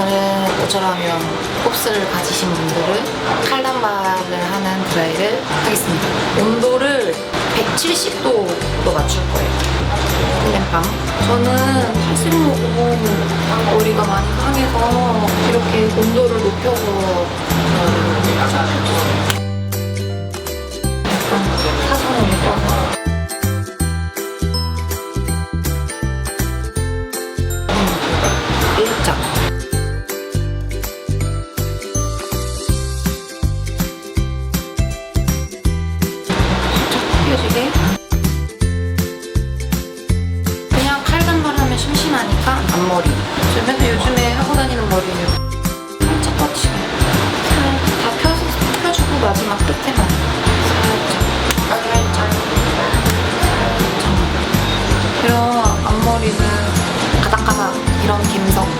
오늘은 모처럼면 곱슬을 가지신 분들은 칼단발을 하는 드라이를 하겠습니다. 온도를 170도로 맞출 거예요. 힐링밤. 저는 탈색모고 머리가 많이 상해서 이렇게 온도를 높여서 튀겨지게 그냥 칼단머리 하면 심심하니까 앞머리 저 맨날 요즘에 하고 다니는 머리는 살짝 뻗치게. 다 펴서 펴주고 마지막 끝에만 살짝 살짝 살짝 이런 앞머리는 가닥가닥 이런 김성.